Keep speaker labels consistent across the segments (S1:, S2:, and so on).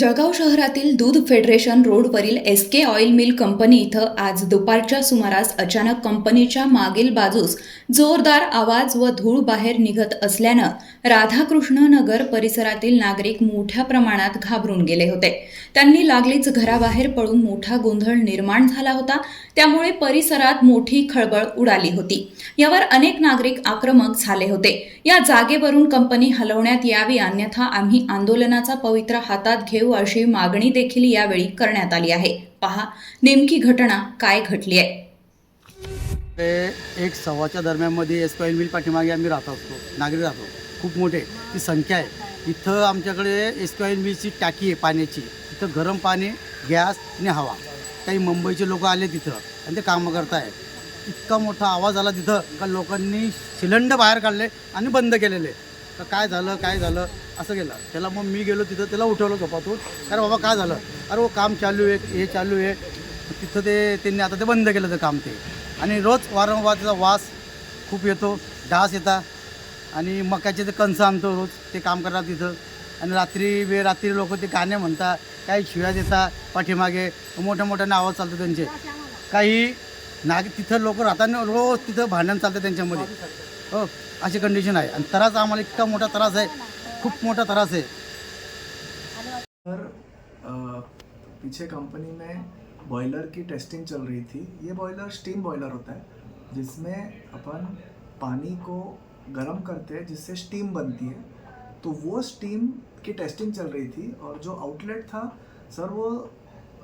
S1: जळगाव शहरातील दूध फेडरेशन रोडवरील S K oil mill company इथं आज दुपारच्या सुमारास अचानक कंपनीच्या मागील बाजूस जोरदार आवाज व धूळ बाहेर निघत असल्यानं राधाकृष्ण नगर परिसरातील नागरिक मोठ्या प्रमाणात घाबरून गेले होते. त्यांनी लागलीच घराबाहेर पळून मोठा गोंधळ निर्माण झाला होता. त्यामुळे परिसरात मोठी खळबळ उडाली होती. यावर अनेक नागरिक आक्रमक झाले होते. या जागेवरून कंपनी हलवण्यात यावी अन्यथा आम्ही आंदोलनाचा पवित्रा हातात घेऊ अशी मागणी देखील यावेळी करण्यात आली आहे. पहा नेमकी घटना काय घडली आहे?
S2: ते एक सव्वाच्या दरम्यानमध्ये एस मिल पाठीमागे आम्ही राहत असतो नागरी राहतो. खूप मोठे ती संख्या आहे. इथं आमच्याकडे एस मिलची टाकी आहे पाण्याची. इथं गरम पाणी गॅस आणि हवा. काही मुंबईचे लोक आले तिथं आणि ते कामं करताय. इतका मोठा आवाज आला तिथं का लोकांनी सिलेंडर बाहेर काढले आणि बंद केलेले. तर काय झालं काय झालं असं गेलं त्याला मग मी गेलो तिथं त्याला उठवलं झोपातून. अरे बाबा काय झालं? अरे वो काम चालू आहे हे चालू आहे. तिथं ते त्यांनी आता ते बंद केलं ते काम ते. आणि रोज वारंवार त्याचा वास खूप येतो डास येतात आणि मकाचे ते कणसं आणतो रोज ते काम करतात तिथं. आणि रात्री वे रात्री लोक ते गाणे म्हणतात काही शिव्या देतात पाठीमागे. मोठ्या मोठ्याने आवाज चालतो त्यांचे. काही नाग तिथं लोक राहताना रोज तिथं भांडण चालतं त्यांच्यामध्ये. हो, अशी कंडिशन आणि त्रास आम्हाला इतका मोठा त्रास आहे. खूप मोठा त्रास आहे.
S3: सर पीछे कंपनी में बॉयलर की टेस्टिंग चल रही थी. ये बॉयलर स्टीम बॉयलर होता है, जिसमें अपन पानी को गर्म करते हैं, जिससे स्टीम बनती है। तो वो स्टीम की टेस्टिंग चल रही थी और जो आउटलेट था सर वो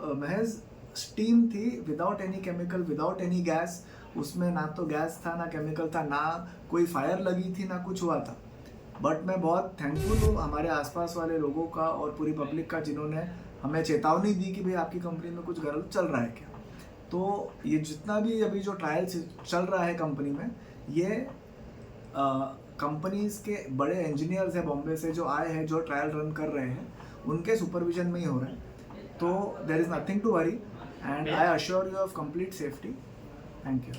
S3: महज स्टीम थी without any chemical without any gas उसमें ना तो गैस था, ना केमिकल था, ना कोई फायर लगी थी, ना कुछ हुआ था। बट मैं बहुत थैंकफुल हूँ हमारे आसपास वाले लोगों का और पूरी पब्लिक का जिन्होंने हमें चेतावनी दी कि भाई आपकी कंपनी में कुछ गलत चल रहा है क्या। तो ये जितना भी अभी जो ट्रायल चल रहा है कंपनी में, ये कंपनीज़ के बड़े इंजीनियर्स हैं बॉम्बे से जो आए हैं, जो ट्रायल रन कर रहे हैं, उनके सुपरविजन में ही हो रहा है। तो there is nothing to worry and yeah. I assure you of complete safety. Thank you.